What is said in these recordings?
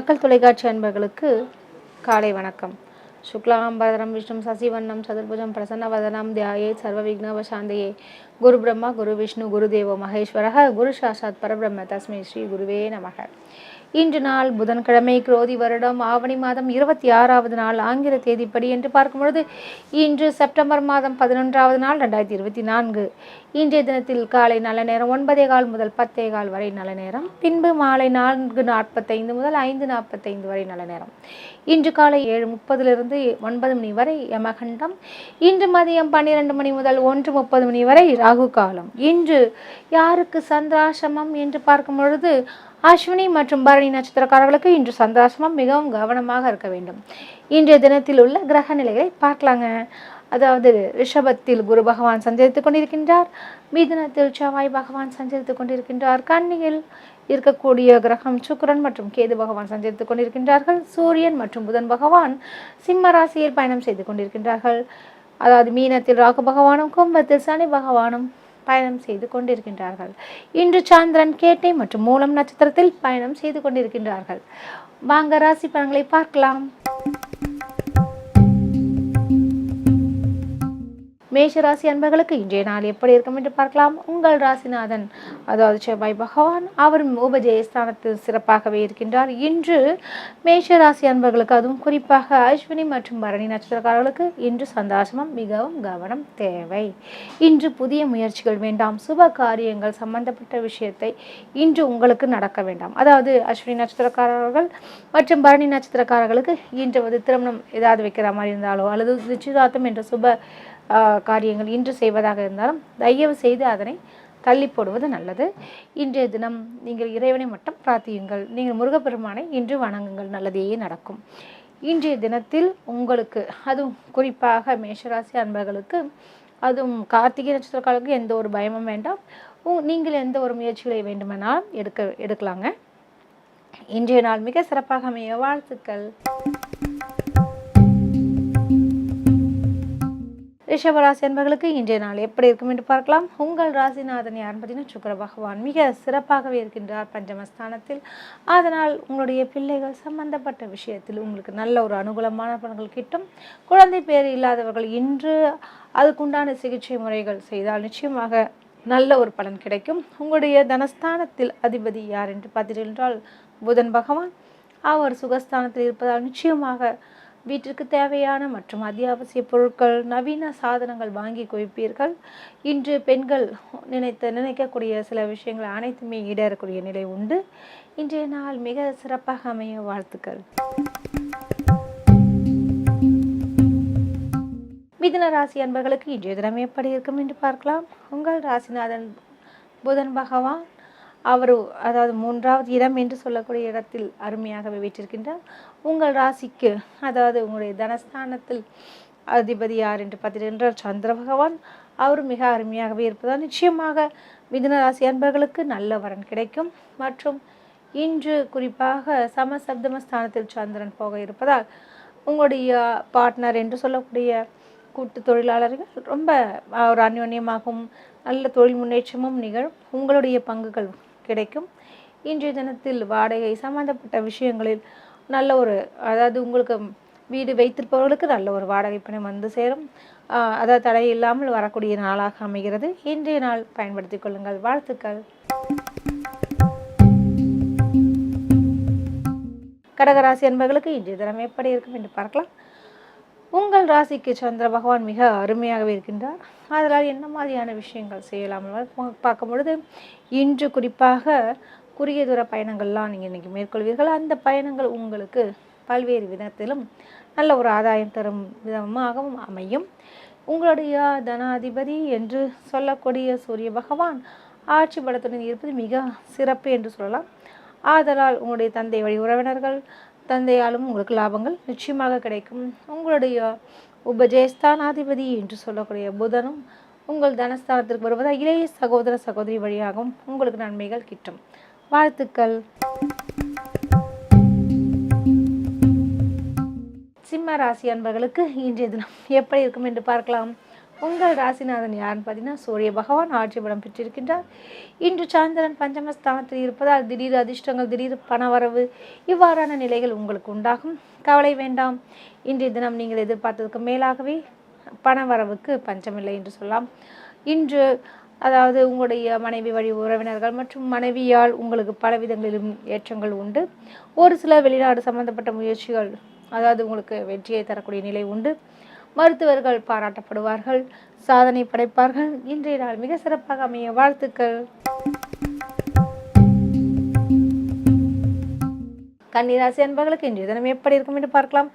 மக்கள் தொலைக்காட்சி அன்பர்களுக்கு காலை வணக்கம். சுக்லாம் பரதரம் விஷ்ணு சசிவண்ணம் சதுர்புஜம் பிரசன்னவதனம் தியாயே சர்வ விக்னவசாந்தையே குரு பிரம்மா குரு விஷ்ணு குரு தேவோ மகேஸ்வரக குரு சாஷாத் பரபிரம்ம தஸ்மை ஸ்ரீ குருவே நமக. இன்று நாள் புதன்கிழமை குரோதி வருடம் ஆவணி மாதம் இருபத்தி ஆறாவது நாள் ஆங்கில தேதிப்படி என்று பார்க்கும் பொழுது இன்று செப்டம்பர் மாதம் பதினொன்றாவது நாள் ரெண்டாயிரத்தி இருபத்தி நான்கு. இன்றைய தினத்தில் காலை நல்ல நேரம் ஒன்பதே கால் முதல் பத்தே கால் வரை நல்ல நேரம் பின்பு மாலை நான்கு நாற்பத்தைந்து முதல் ஐந்து நாற்பத்தைந்து வரை நல்ல நேரம். இன்று காலை ஏழு முப்பதிலிருந்து ஒன்பது மணி வரை யமகண்டம் இன்று மதியம் பன்னிரெண்டு மணி முதல் ஒன்று முப்பது மணி வரை ராகு காலம் இன்று யாருக்கு சந்திராசிரமம் என்று பார்க்கும் பொழுது அஸ்வினி மற்றும் பரணி நட்சத்திரக்காரர்களுக்கு இன்று சந்திராசிரமம் மிகவும் கவனமாக இருக்க வேண்டும். இன்றைய தினத்தில் உள்ள கிரக நிலைகளை பார்க்கலாங்க. அதாவது ரிஷபத்தில் குரு பகவான் சஞ்சரித்துக் கொண்டிருக்கின்றார். மீதினத்தில் செவ்வாய் பகவான் சஞ்சரித்துக் கொண்டிருக்கின்றார். கன்னியில் இருக்கக்கூடிய கிரகம் சுக்கிரன் மற்றும் கேது பகவான் சஞ்சரித்துக் கொண்டிருக்கின்றார்கள். சூரியன் மற்றும் புதன் பகவான் சிம்ம ராசியில் பயணம் செய்து கொண்டிருக்கின்றார்கள். அதாவது மீனத்தில் ராகு பகவானும் கும்பத்தில் சனி பகவானும் பயணம் செய்து கொண்டிருக்கின்றார்கள். இன்று சந்திரன் கேட்டை மற்றும் மூலம் நட்சத்திரத்தில் பயணம் செய்து கொண்டிருக்கின்றார்கள். வாங்க ராசி பலன்களை பார்க்கலாம். மேஷ ராசி அன்பர்களுக்கு இன்றைய நாள் எப்படி இருக்கும் என்று பார்க்கலாம். உங்கள் ராசிநாதன் அதாவது செவ்வாய் பகவான் அவர் உபஜெயஸ்தானத்தில் சிறப்பாகவே இருக்கின்றார். இன்று மேஷ ராசி அன்பர்களுக்கு அதுவும் குறிப்பாக அஸ்வினி மற்றும் பரணி நட்சத்திரக்காரர்களுக்கு இன்று சந்தாசமம் மிகவும் கவனம் தேவை. இன்று புதிய முயற்சிகள் வேண்டாம் சுப காரியங்கள் சம்பந்தப்பட்ட விஷயத்தை இன்று உங்களுக்கு நடக்க வேண்டாம். அதாவது அஸ்வினி நட்சத்திரக்காரர்கள் மற்றும் பரணி நட்சத்திரக்காரர்களுக்கு இன்று வந்து திருமணம் ஏதாவது வைக்கிற மாதிரி இருந்தாலோ அல்லது நிச்சயதார்த்தம் என்ற சுப காரியங்கள் இன்று செய்வதாக இருந்தாலும் தயவு செய்து அதனை தள்ளி போடுவது நல்லது. இன்றைய தினம் நீங்கள் இறைவனை மட்டும் பிரார்த்தியுங்கள். நீங்கள் முருகப்பெருமானை இன்று வணங்குங்கள். நல்லதையே நடக்கும். இன்றைய தினத்தில் உங்களுக்கு அதுவும் குறிப்பாக மேஷராசி அன்பர்களுக்கு அதுவும் கார்த்திகை நட்சத்திரக்காரர்களுக்கு எந்த ஒரு பயமும் வேண்டாம். உ- நீங்கள் எந்த ஒரு முயற்சிகளை வேண்டுமானாலும் எடுக்க எடுக்கலாங்க. இன்றைய நாள் மிக சிறப்பாக அமைய வாழ்த்துக்கள். ரிஷபராசி அன்பர்களுக்கு இன்றைய நாள் எப்படி இருக்கும் என்று பார்க்கலாம். உங்கள் ராசிநாதன் யாருன்னு பார்த்தீங்கன்னா சுக்கர பகவான் மிக சிறப்பாகவே இருக்கின்றார் பஞ்சமஸ்தானத்தில். அதனால் உங்களுடைய பிள்ளைகள் சம்பந்தப்பட்ட விஷயத்தில் உங்களுக்கு நல்ல ஒரு அனுகூலமான பலன்கள் கிட்டும். குழந்தை பேர் இல்லாதவர்கள் இன்று அதுக்குண்டான சிகிச்சை முறைகள் செய்தால் நிச்சயமாக நல்ல ஒரு பலன் கிடைக்கும். உங்களுடைய தனஸ்தானத்தில் அதிபதி யார் என்று பார்த்தீர்கள் என்றால் புதன் பகவான். அவர் சுகஸ்தானத்தில் இருப்பதால் நிச்சயமாக வீட்டிற்கு தேவையான மற்றும் அத்தியாவசிய பொருட்கள் நவீன சாதனங்கள் வாங்கி குவிப்பீர்கள். இன்று பெண்கள் நினைத்த நினைக்கக்கூடிய சில விஷயங்கள் அனைத்துமே ஈடேறக்கூடிய நிலை உண்டு. இன்றைய நாள் மிக சிறப்பாக அமைய வாழ்த்துக்கள். மிதுன ராசி அன்பர்களுக்கு இன்றைய தினம் எப்படி இருக்கும் என்று பார்க்கலாம். உங்கள் ராசிநாதன் புதன் பகவான் அவர் அதாவது மூன்றாவது இடம் என்று சொல்லக்கூடிய இடத்தில் அருமையாகவே வீற்றிருக்கின்றார் உங்கள் ராசிக்கு அதாவது உங்களுடைய தனஸ்தானத்தில் அதிபதி யார் என்று பார்த்தீர்கள் சந்திர பகவான். அவர் மிக அருமையாகவே இருப்பதால் நிச்சயமாக மிதுன ராசி அன்பர்களுக்கு நல்ல வரன் கிடைக்கும். மற்றும் இன்று குறிப்பாக சமசப்தம ஸ்தானத்தில் சந்திரன் போக இருப்பதால் உங்களுடைய பார்ட்னர் என்று சொல்லக்கூடிய கூட்டு தொழிலாளர்கள் ரொம்ப ஒரு அந்யோன்யமாகவும் நல்ல தொழில் முன்னேற்றமும் நிகழும். உங்களுடைய பங்குகள் கிடைக்கும். இன்றைய தினத்தில் வாடகை சம்பந்தப்பட்ட விஷயங்களில் நல்ல ஒரு அதாவது உங்களுக்கு வீடு வைத்திருப்பவர்களுக்கு நல்ல ஒரு வாடகை பணம் வந்து சேரும். அதாவது தடை இல்லாமல் வரக்கூடிய நாளாக அமைகிறது. இன்றைய நாள் பயன்படுத்தி கொள்ளுங்கள். வாழ்த்துக்கள். கடகராசி என்பவர்களுக்கு இன்றைய தினம் எப்படி இருக்கும் என்று பார்க்கலாம். உங்கள் ராசிக்கு சந்திர பகவான் மிக அருமையாகவே இருக்கின்றார். அதனால் என்ன மாதிரியான விஷயங்கள் செய்யலாம் பார்க்கும் பொழுது இன்று குறிப்பாக குறுகிய தூர பயணங்கள்லாம் நீங்கள் இன்றைக்கி மேற்கொள்வீர்கள். அந்த பயணங்கள் உங்களுக்கு பல்வேறு விதத்திலும் நல்ல ஒரு ஆதாயம் தரும் விதமாகவும் அமையும். உங்களுடைய தனாதிபதி என்று சொல்லக்கூடிய சூரிய பகவான் ஆட்சி பலத்துடன் இருப்பது மிக சிறப்பு என்று சொல்லலாம். ஆதலால் உங்களுடைய தந்தை வழி உறவினர்கள் தந்தையாலும் உங்களுக்கு லாபங்கள் நிச்சயமாக கிடைக்கும். உங்களுடைய உபஜயஸ்தானாதிபதி என்று சொல்லக்கூடிய புதனும் உங்கள் தனஸ்தானத்திற்கு வருவதால் இளைய சகோதர சகோதரி வழியாகவும் உங்களுக்கு நன்மைகள் கிட்டும். வாழ்த்துக்கள். சிம்ம ராசி அன்பர்களுக்கு இன்றைய தினம் எப்படி இருக்கும் என்று பார்க்கலாம். உங்கள் ராசிநாதன் யாருன்னு பார்த்தீங்கன்னா சூரிய பகவான் ஆட்சி பலம் பெற்றிருக்கின்றார். இன்று சாந்திரன் பஞ்சமஸ்தானத்தில் இருப்பதால் திடீர் அதிர்ஷ்டங்கள் திடீர் பணவரவு இவ்வாறான நிலைகள் உங்களுக்கு உண்டாகும். கவலை வேண்டாம். இன்றைய தினம் நீங்கள் எதிர்பார்த்ததுக்கு மேலாகவே பணவரவுக்கு பஞ்சமில்லை என்று சொல்லலாம். இன்று அதாவது உங்களுடைய மனைவி வழி உறவினர்கள் மற்றும் மனைவியால் உங்களுக்கு பல விதங்களிலும் ஏற்றங்கள் உண்டு. ஒரு சில வெளிநாடு சம்பந்தப்பட்ட முயற்சிகள் அதாவது உங்களுக்கு வெற்றியை தரக்கூடிய நிலை உண்டு. மருத்துவர்கள் பாராட்டப்படுவார்கள் சாதனை படைப்பார்கள். இன்றைய நாள் மிக சிறப்பாக அமைய வாழ்த்துக்கள். கன்னிராசி அன்பர்களுக்கு இன்றைய தினம் எப்படி இருக்கும் என்று பார்க்கலாம்.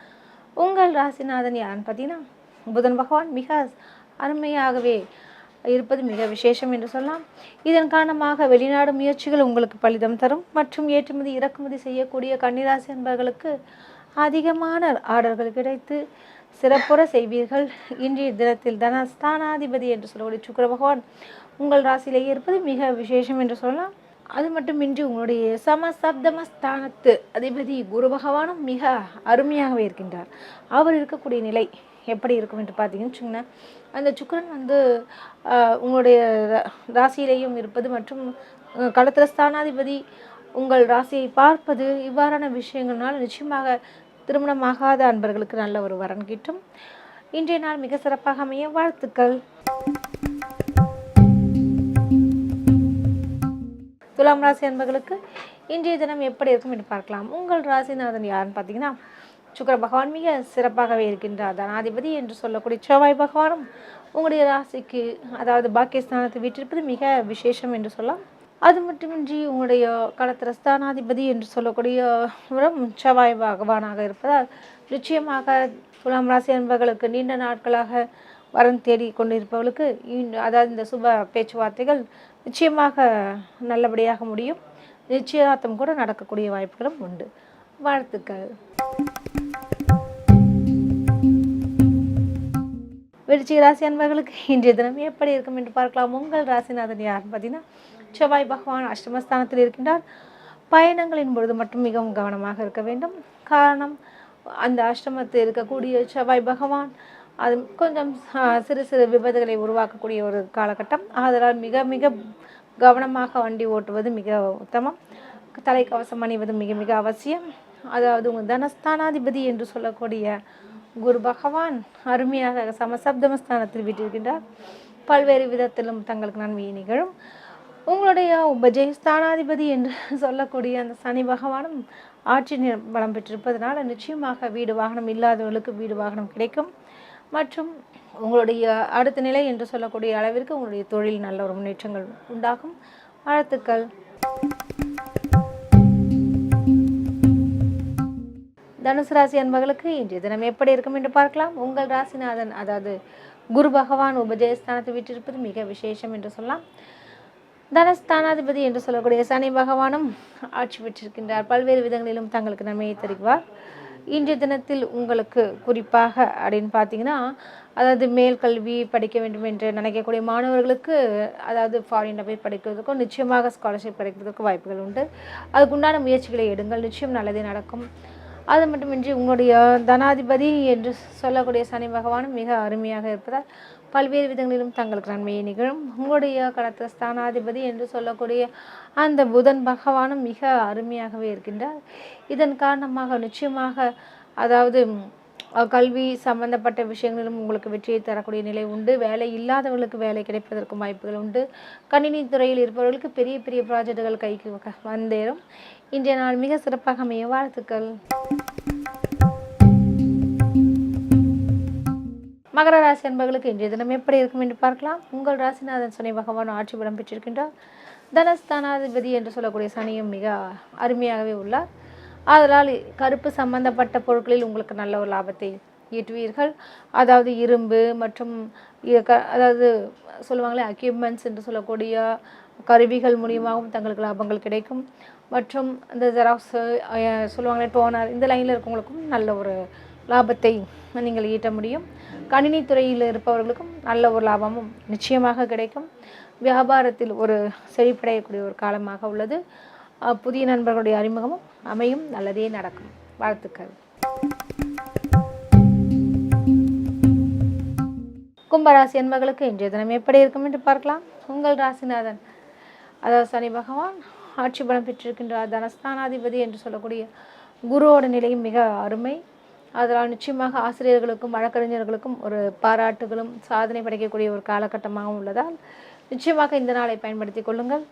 உங்கள் ராசிநாதன் யாருன்னு பார்த்தீங்கன்னா புதன் பகவான் மிக அருமையாகவே இருப்பது மிக விசேஷம் என்று சொல்லலாம். இதன் காரணமாக வெளிநாடு முயற்சிகள் உங்களுக்கு பலிதம் தரும் மற்றும் ஏற்றுமதி இறக்குமதி செய்யக்கூடிய கன்னிராசி அன்பர்களுக்கு அதிகமான ஆர்டர்கள் கிடைத்து சிறப்புற செய்வீர்கள். இன்றைய தினத்தில் தனஸ்தானாதிபதி என்று சொல்லக்கூடிய சுக்கர பகவான் உங்கள் ராசியிலேயே இருப்பது மிக விசேஷம் என்று சொல்லலாம். அது மட்டுமின்றி உங்களுடைய சமசப்தமஸ்தானத்து அதிபதி குரு பகவானும் மிக அருமையாகவே இருக்கின்றார். அவர் இருக்கக்கூடிய நிலை எப்படி இருக்கும் என்று பார்த்தீங்கன்னு வச்சுக்கோங்களேன். அந்த சுக்கரன் வந்து உங்களுடைய ரா- ராசியிலேயும் இருப்பது மற்றும் களத்திர ஸ்தானாதிபதி உங்கள் ராசியை பார்ப்பது இவ்வாறான விஷயங்கள்னால் நிச்சயமாக திருமணமாகாத அன்பர்களுக்கு நல்ல ஒரு வரன் கிட்டும். இன்றைய நாள் மிக சிறப்பாக அமைய வாழ்த்துக்கள். துலாம் ராசி அன்பர்களுக்கு இன்றைய தினம் எப்படி இருக்கும் என்று பார்க்கலாம். உங்கள் ராசிநாதன் யாருன்னு பார்த்தீங்கன்னா சுக்கர பகவான் மிக சிறப்பாகவே இருக்கின்றார். தனாதிபதி என்று சொல்லக்கூடிய செவ்வாய் பகவானும் உங்களுடைய ராசிக்கு அதாவது பாக்கியஸ்தானத்தை வீட்டிருப்பது மிக விசேஷம் என்று சொல்லலாம். அது மட்டுமின்றி உங்களுடைய களத்திர ஸ்தானாதிபதி என்று சொல்லக்கூடிய செவ்வாய் பகவானாக இருப்பதால் நிச்சயமாக துலாம் ராசி என்பவர்களுக்கு நீண்ட நாட்களாக வரம் தேடி கொண்டிருப்பவர்களுக்கு அதாவது இந்த சுப பேச்சுவார்த்தைகள் நிச்சயமாக நல்லபடியாக முடியும். நிச்சயதார்த்தம் கூட நடக்கக்கூடிய வாய்ப்புகளும் உண்டு. வாழ்த்துக்கள். விருச்சிக ராசி அன்பர்களுக்கு இன்றைய தினம் எப்படி இருக்கும் என்று பார்க்கலாம். உங்கள் ராசிநாதன் யார் பார்த்தீங்கன்னா செவ்வாய் பகவான் அஷ்டமஸ்தானத்தில் இருக்கின்றார். பயணங்களின் பொழுது மட்டும் மிகவும் கவனமாக இருக்க வேண்டும். காரணம் அந்த அஷ்டமத்தில் இருக்கக்கூடிய செவ்வாய் பகவான் அது கொஞ்சம் சிறு சிறு விபத்துகளை உருவாக்கக்கூடிய ஒரு காலகட்டம். அதனால் மிக மிக கவனமாக வண்டி ஓட்டுவது மிக உத்தமம். தலைக்கவசம் அணிவது மிக மிக அவசியம். அதாவது உங்கள் தனஸ்தானாதிபதி என்று சொல்லக்கூடிய குரு பகவான் அருமையாக சமசப்தமஸ்தானத்தில் விட்டிருக்கின்றார். பல்வேறு விதத்திலும் தங்களுக்கு நன்மையை நிகழும். உங்களுடைய உபஜய ஸ்தானாதிபதி என்று சொல்லக்கூடிய அந்த சனி பகவானும் ஆட்சி நி- பலம் பெற்றிருப்பதனால் நிச்சயமாக வீடு வாகனம் இல்லாதவர்களுக்கு வீடு வாகனம் கிடைக்கும். மற்றும் உங்களுடைய அடுத்த நிலை என்று சொல்லக்கூடிய அளவிற்கு உங்களுடைய தொழில் நல்ல ஒரு முன்னேற்றங்கள் உண்டாகும். வாழ்த்துக்கள். தனுசு ராசி அன்பர்களுக்கு இன்றைய தினம் எப்படி இருக்கும் என்று பார்க்கலாம். உங்கள் ராசிநாதன் அதாவது குரு பகவான் உபஜயஸ்தானத்தை விட்டிருப்பது மிக விசேஷம் என்று சொல்லலாம். தனஸ்தானாதிபதி என்று சொல்லக்கூடிய சனி பகவானும் ஆட்சி பெற்றிருக்கின்றார். பல்வேறு விதங்களிலும் தங்களுக்கு நன்மையை தருவார். இன்றைய தினத்தில் உங்களுக்கு குறிப்பாக அப்படின்னு பார்த்தீங்கன்னா அதாவது மேல் கல்வி படிக்க வேண்டும் என்று நினைக்கக்கூடிய மாணவர்களுக்கு அதாவது ஃபாரினில் போய் படிக்கிறதுக்கும் நிச்சயமாக ஸ்காலர்ஷிப் கிடைப்பதற்கு வாய்ப்புகள் உண்டு. அதுக்குண்டான முயற்சிகளை எடுங்கள். நிச்சயம் நல்லதே நடக்கும். அது மட்டுமின்றி உங்களுடைய தனாதிபதி என்று சொல்லக்கூடிய சனி பகவானும் மிக அருமையாக இருப்பதால் பல்வேறு விதங்களிலும் தங்களுக்கு நன்மையை நிகழும். உங்களுடைய கடத்த ஸ்தானாதிபதி என்று சொல்லக்கூடிய அந்த புதன் பகவானும் மிக அருமையாகவே இருக்கின்றார். இதன் காரணமாக நிச்சயமாக அதாவது கல்வி சம்பந்தப்பட்ட விஷயங்களிலும் உங்களுக்கு வெற்றியை தரக்கூடிய நிலை உண்டு. வேலை இல்லாதவர்களுக்கு வேலை கிடைப்பதற்கும் வாய்ப்புகள் உண்டு. கணினி துறையில் இருப்பவர்களுக்கு பெரிய பெரிய ப்ராஜெக்டுகள் கைக்கு வந்தேறும். இன்றைய நாள் மிக சிறப்பாக அமைய வாழ்த்துக்கள். மகர ராசி அன்பர்களுக்கு இன்றைய தினம் எப்படி இருக்கும் என்று பார்க்கலாம். உங்கள் ராசிநாதன் சனி பகவான் ஆட்சி பலம் பெற்றிருக்கின்றார். தனஸ்தானாதிபதி என்று சொல்லக்கூடிய சனியும் மிக அருமையாகவே உள்ளார். அதனால் கருப்பு சம்பந்தப்பட்ட பொருட்களில் உங்களுக்கு நல்ல ஒரு லாபத்தை ஈட்டுவீர்கள். அதாவது இரும்பு மற்றும் க- அதாவது சொல்லுவாங்களே அக்யூப்மெண்ட்ஸ் என்று சொல்லக்கூடிய கருவிகள் மூலியமாகவும் தங்களுக்கு லாபங்கள் கிடைக்கும். மற்றும் இந்த ஜெராக்ஸ் சொல்லுவாங்களே டோனர் இந்த லைனில் இருக்கவங்களுக்கும் நல்ல ஒரு லாபத்தை நீங்கள் ஈட்ட முடியும். கணினி துறையில் இருப்பவர்களுக்கும் நல்ல ஒரு லாபமும் நிச்சயமாக கிடைக்கும். வியாபாரத்தில் ஒரு செழிப்படையக்கூடிய ஒரு காலமாக உள்ளது. புதிய நண்பர்களுடைய அறிமுகமும் அமையும். நல்லதே நடக்கும். வாழ்த்துக்கள். கும்பராசி என்பவர்களுக்கு இன்றைய தினம் எப்படி இருக்கும் என்று பார்க்கலாம். உங்கள் ராசிநாதன். அதாவது சனி பகவான் ஆட்சி பலம் பெற்றிருக்கின்றார். தனஸ்தானாதிபதி என்று சொல்லக்கூடிய குருவோட நிலையும் மிக அருமை. அதனால் நிச்சயமாக ஆசிரியர்களுக்கும் வழக்கறிஞர்களுக்கும் ஒரு பாராட்டுகளும் சாதனை படைக்கக்கூடிய ஒரு காலகட்டமாகவும் உள்ளதால் நிச்சயமாக இந்த நாளை பயன்படுத்தி கொள்ளுங்கள்.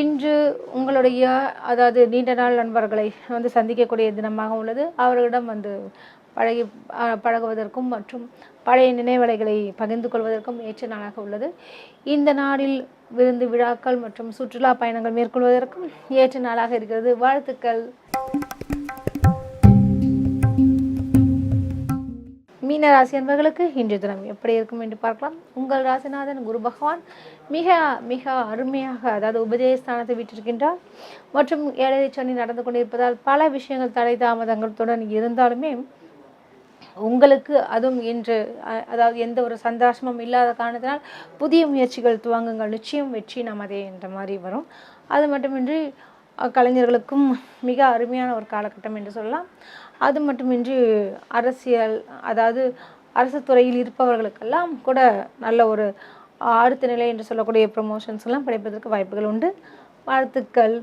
இன்று உங்களுடைய அதாவது நீண்ட நாள் நண்பர்களை வந்து சந்திக்கக்கூடிய தினமாக உள்ளது. அவர்களிடம் வந்து பழகி பழகுவதற்கும் மற்றும் பழைய நினைவலைகளை பகிர்ந்து கொள்வதற்கும் ஏற்ற நாளாக உள்ளது. இந்த நாளில் விருந்து விழாக்கள் மற்றும் சுற்றுலா பயணங்கள் மேற்கொள்வதற்கும் ஏற்ற நாளாக இருக்கிறது. வாழ்த்துக்கள். மீன ராசி என்பவர்களுக்கு இன்றைய தினம் எப்படி இருக்கும் என்று பார்க்கலாம். உங்கள் ராசிநாதன் குரு பகவான் மிக மிக அருமையாக அதாவது உபதேசஸ்தானத்தை விட்டிருக்கின்றார் மற்றும் ஏழரை சனி நடந்து கொண்டிருப்பதால் பல விஷயங்கள் தடை தாமதங்களுடன் இருந்தாலுமே உங்களுக்கு அதுவும் இன்று அதாவது எந்த ஒரு சந்தோஷமும் இல்லாத காரணத்தினால் புதிய முயற்சிகள் துவங்குங்கள். நிச்சயம் வெற்றி நமதே என்ற மாதிரி வரும். அது மட்டுமின்றி கலைஞர்களுக்கும் மிக அருமையான ஒரு காலகட்டம் என்று சொல்லலாம். அது மட்டுமின்றி அரசியல் அதாவது அரசு துறையில் இருப்பவர்களுக்கெல்லாம் கூட நல்ல ஒரு அடுத்த நிலை என்று சொல்லக்கூடிய ப்ரொமோஷன்ஸ்லாம் கிடைப்பதற்கு வாய்ப்புகள் உண்டு. வாழ்த்துக்கள்.